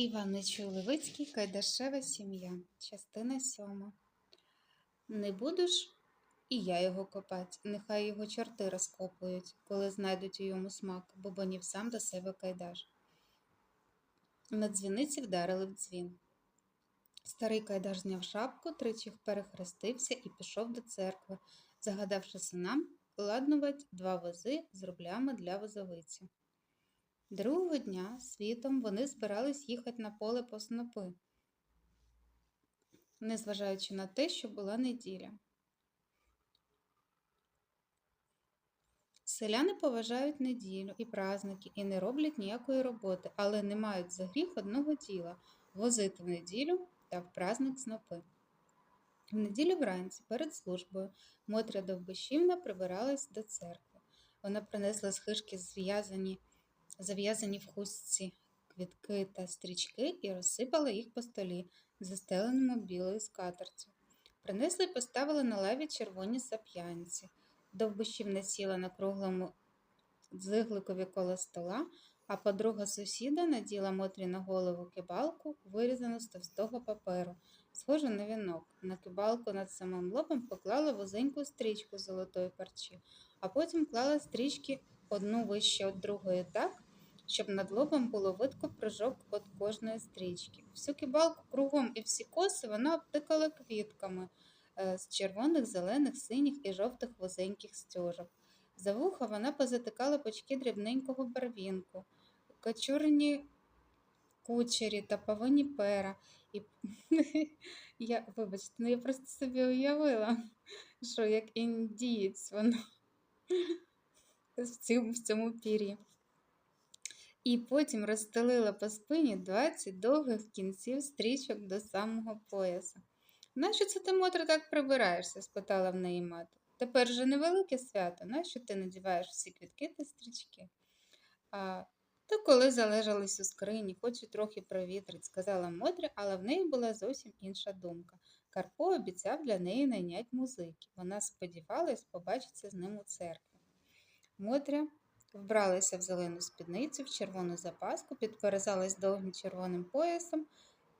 Іван Нечуй-Левицький, Кайдашева сім'я, частина сьома. Не будеш і я його копать, нехай його чорти розкопують, коли знайдуть у йому смак, бубонів сам до себе Кайдаш. На дзвіниці вдарили в дзвін. Старий Кайдаш зняв шапку, тричі перехрестився і пішов до церкви, загадавши синам ладнувати два вози з рублями для возовиці. Другого дня світом вони збирались їхати на поле по снопи, незважаючи на те, що була неділя. Селяни поважають неділю і праздники і не роблять ніякої роботи, але не мають за гріх одного діла возити в неділю та в праздник снопи. В неділю вранці перед службою Мотря Довбишівна прибиралась до церкви. Вона принесла з хишки зв'язані зав'язані в хустці квітки та стрічки і розсипала їх по столі, застеленому білою скатертю. Принесли і поставили на лаві червоні сап'янці. Довбищівна сіла на круглому дзигликові коло стола, а подруга сусіда наділа Мотрі на голову кибалку, вирізану з товстого паперу, схожу на вінок. На кибалку над самим лобом поклала вузеньку стрічку золотої парчі, а потім клала стрічки одну вище від другої так, щоб над лобом було видко прыжок від кожної стрічки. Всю кибалку кругом і всі коси вона обтикала квітками е, з червоних, зелених, синіх і жовтих вузеньких стежок. За вуха вона позатикала пучки дрібненького барвінку, кочурні кучері та павині пера. І... я, вибачте, ну я просто собі уявила, що як індієць воно в цьому, в цьому пір'ї. І потім розстелила по спині 20 довгих кінців стрічок до самого пояса. Нащо це ти, Мотра, так прибираєшся? спитала в неї мати. Тепер же невелике свято, нащо ти надіваєш всі квітки та стрічки? А, Та коли залежались у скрині, хочу трохи провітрить, сказала Мотря, але в неї була зовсім інша думка. Карпо обіцяв для неї найнять музики. Вона сподівалась побачитися з ним у церкві. Мотря вбралася в зелену спідницю, в червону запаску, підперезалась довгим червоним поясом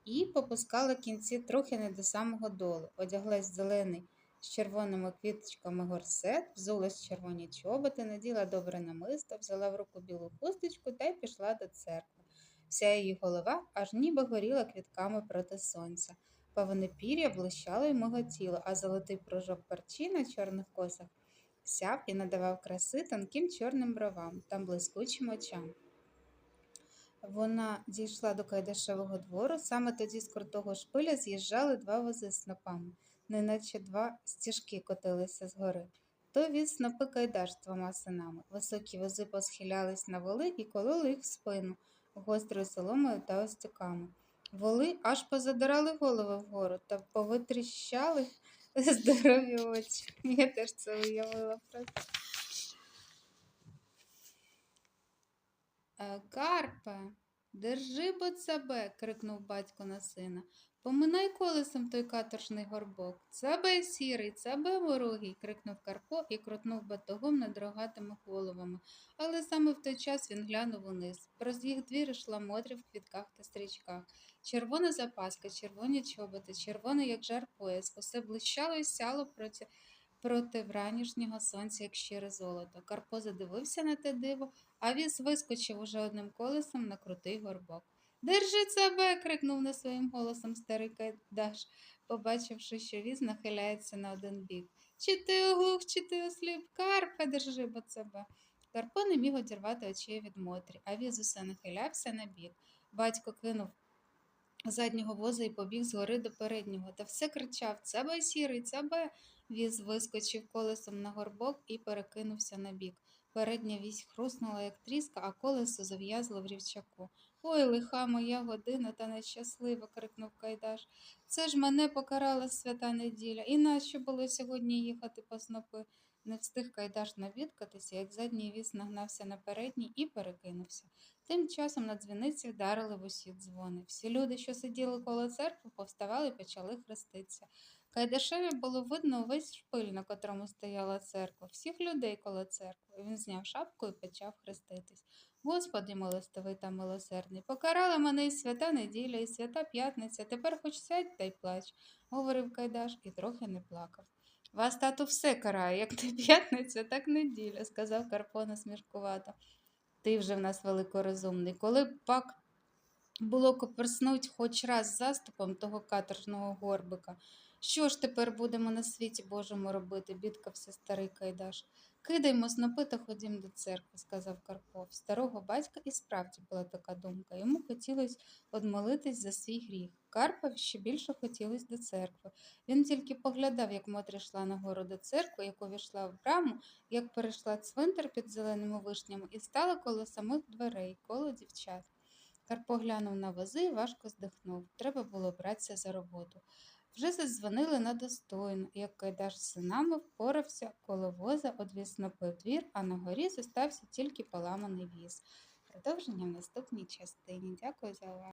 і попускала кінці трохи не до самого долу. Одяглась зелений з червоними квіточками горсет, взулась червоні чоботи, наділа добре намисто, взяла в руку білу хусточку та й пішла до церкви. Вся її голова аж ніби горіла квітками проти сонця. Паване пір'я блищало й миготіло, а золотий пружок парчі на чорних косах сяв і надавав краси тонким чорним бровам та блискучим очам. Вона дійшла до Кайдашевого двору, саме тоді з крутого шпиля з'їжджали два вози з снопами, неначе два стіжки котилися згори. Той віз снопи Кайдаш двома синами. Високі вози посхилялись на воли і кололи їх в спину гострою соломою та остюками. Воли аж позадирали голови вгору та повитріщали здорові очі. Я теж це уявила просто. «Е, Карпе, держи бо себе, крикнув батько на сина. Поминай колесом той каторжний горбок. Цабе сірий, цабе ворогий, крикнув Карпо і крутнув батогом над рогатими головами. Але саме в той час він глянув униз. Проз їх двір йшла Мотря в квітках та стрічках. Червона запаска, червоні чоботи, червоний, як жар пояс, усе блищало і сяло проти, проти вранішнього сонця, як щире золото. Карпо задивився на те диво, а віз вискочив уже одним колесом на крутий горбок. Держи себе. крикнув не своїм голосом старий Кайдаш, побачивши, що віз нахиляється на один бік. Чи ти оглух, чи ти осліп? Карпе, держи бо себе. Карпо не міг одірвати очей від Мотрі, а віз усе нахилявся на бік. Батько кинув заднього воза і побіг згори до переднього, та все кричав Цебе сірий, цебе. Віз вискочив колесом на горбок і перекинувся на бік. Передня вісь хруснула, як тріска, а колесо зав'язло в рівчаку. Ой, лиха моя година та нещаслива, крикнув Кайдаш. Це ж мене покарала свята неділя. І нащо було сьогодні їхати по снопи? Не встиг Кайдаш навідкатися, як задній віз нагнався на передній і перекинувся. Тим часом на дзвіниці вдарили в усі дзвони. Всі люди, що сиділи коло церкви, повставали і почали хреститися. Кайдашеві було видно увесь шпиль, на котрому стояла церква, всіх людей коло церкви. Він зняв шапку і почав хреститись. Господи, милостивий та милосердний, покарала мене і свята неділя, і свята п'ятниця. Тепер хоч сядь та й плач, говорив Кайдаш і трохи не плакав. Вас, тату, все карає, як не п'ятниця, так неділя, сказав Карпо насмішкувато. Ти вже в нас великорозумний. Коли б пак було коперснуть хоч раз заступом того каторжного горбика. Що ж тепер будемо на світі Божому робити, бідкався старий Кайдаш. Кидаймо снопи та ходім до церкви, сказав Карпо. Старого батька і справді була така думка. Йому хотілося одмолитись за свій гріх. Карпові ще більше хотілося до церкви. Він тільки поглядав, як Мотря йшла нагору до церкви, як увійшла в браму, як перейшла цвинтар під зеленими вишнями і стала коло самих дверей, коло дівчат. Карпо глянув на вози і важко здихнув. Треба було братися за роботу. Вже задзвонили на достойну, як Кайдаш з синами впорався коло воза, одвіз снопи в двір, а на горі зостався тільки поламаний віз. Продовження в наступній частині. Дякую за увагу.